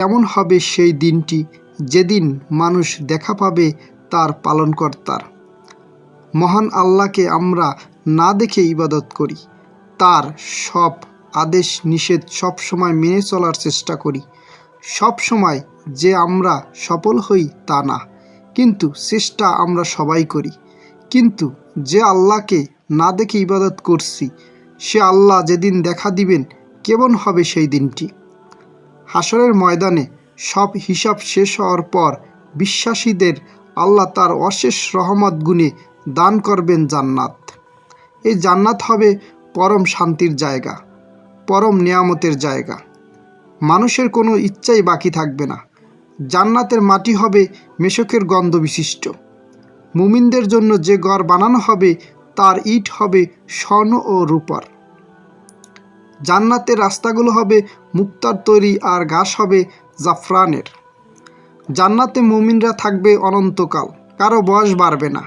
কেমন হবে সেই দিনটি? যেদিন মানুষ দেখা পাবে তার পালনকর্তার। মহান আল্লাহকে আমরা না দেখে ইবাদত করি। তার সব আদেশ নিষেধ সব সময় মেনে চলার চেষ্টা করি। সব সময় যে আমরা সফল হই তা না। কিন্তু চেষ্টা আমরা সবাই করি। কিন্তু যে আল্লাহকে না দেখে ইবাদত করছি, সে আল্লাহ যেদিন দেখা দিবেন, কেমন হবে সেই দিনটি? হাসরের ময়দানে সব হিসাব শেষ হওয়ার পর বিশ্বাসীদের আল্লাহ তার অশেষ রহমত গুণে দান করবেন জান্নাত। এই জান্নাত হবে পরম শান্তির জায়গা, পরম নিয়ামতের জায়গা। মানুষের কোনো ইচ্ছাই বাকি থাকবে না। জান্নাতের মাটি হবে মেশকের গন্ধ বিশিষ্ট। মুমিনদের জন্য যে ঘর বানানো হবে, তার ইট হবে স্বর্ণ ও রূপার। জান্নাতের রাস্তাগুলো হবে মুক্তার তৈরি আর ঘাস হবে জাফরানের। জান্নাতে মুমিনরা থাকবে অনন্তকাল, কারও বয়স বাড়বে না।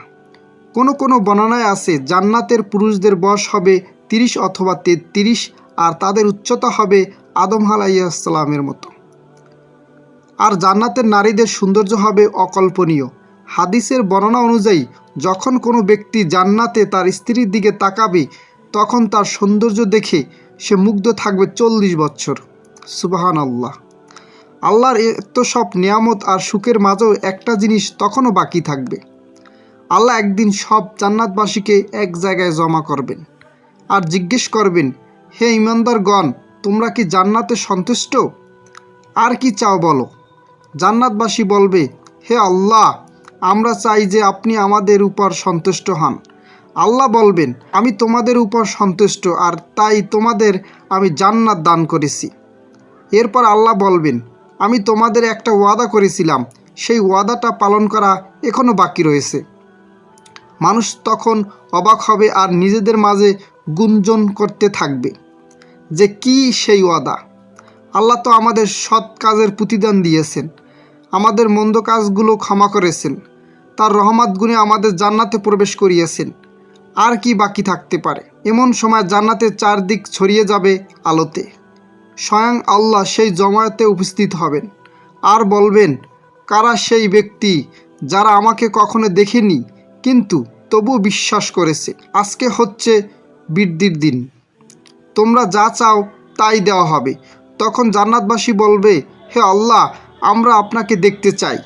কোনো কোনো বর্ণনায় আছে, জান্নাতের পুরুষদের বয়স হবে তিরিশ অথবা তেত্রিশ, আর তাদের উচ্চতা হবে আদম আলাইসালামের মতো। আর জান্নাতের নারীদের সৌন্দর্য হবে অকল্পনীয়। হাদিসের বর্ণনা অনুযায়ী, যখন কোনো ব্যক্তি জান্নাতে তার স্ত্রীর দিকে তাকাবে তখন তার সৌন্দর্য দেখে সে মুগ্ধ থাকবে চল্লিশ বছর। সুবাহান আল্লাহ আল্লাহর এত সব নিয়ামত আর সুখের মাঝেও একটা জিনিস তখনও বাকি থাকবে। আল্লাহ একদিন সব জান্নাতবাসীকে এক জায়গায় জমা করবেন আর জিজ্ঞেস করবেন, হে ইমানদারগণ, তোমরা কি জান্নাতে সন্তুষ্ট? আর কি চাও বলো? জান্নাতবাসী বলবে, হে আল্লাহ, আমরা চাই যে আপনি আমাদের উপর সন্তুষ্ট হন। আল্লাহ বলবেন, আমি তোমাদের উপর সন্তুষ্ট আর তাই তোমাদের আমি জান্নাত দান করেছি। এরপর আল্লাহ বলবেন, আমি তোমাদের একটা ওয়াদা করেছিলাম, সেই ওয়াদাটা পালন করা এখনও বাকি রয়েছে। মানুষ তখন অবাক হবে আর নিজেদের মাঝে গুঞ্জন করতে থাকবে যে কি সেই ওয়াদা। আল্লাহ তো আমাদের সৎ কাজের প্রতিদান দিয়েছেন, আমাদের মন্দ কাজগুলো ক্ষমা করেছেন, তার রহমত গুণে আমাদের জান্নাতে প্রবেশ করিয়েছেন। আর কি বাকি থাকতে পারে? এমন সময় জান্নাতের চারদিক ছড়িয়ে যাবে আলোতে। স্বয়ং আল্লাহ সেই জমায়েতে উপস্থিত হবেন। আর বলবেন, কারা সেই ব্যক্তি যারা আমাকে কখনো দেখেনি, কিন্তু তবুও বিশ্বাস করেছে? আজকে হচ্ছে বৃদ্ধির দিন। তোমরা যা চাও তাই দেওয়া হবে। তখন জান্নাতবাসী বলবে, হে আল্লাহ, আমরা আপনাকে দেখতে চাই।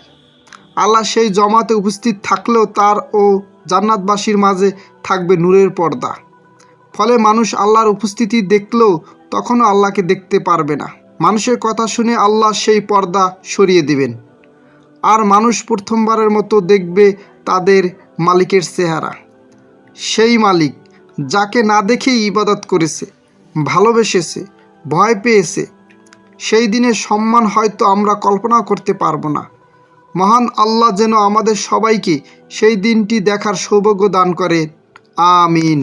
আল্লাহ সেই জমাতে উপস্থিত থাকলেও তার ও জান্নাতবাসীর মাঝে থাকবে নূরের পর্দা। ফলে মানুষ আল্লাহর উপস্থিতি দেখলেও তখনও আল্লাহকে দেখতে পারবে না। মানুষের কথা শুনে আল্লাহ সেই পর্দা সরিয়ে দিবেন। আর মানুষ প্রথমবারের মতো দেখবে তাদের মালিকের চেহারা। সেই মালিক যাকে না দেখেই ইবাদত করেছে, ভালোবেসেছে, ভয় পেয়েছে, সেই দিনের সম্মান হয়তো আমরা কল্পনাও করতে পারব না। মহান আল্লাহ যেন আমাদের সবাইকে সেই দিনটি দেখার সৌভাগ্য দান করে। আমিন।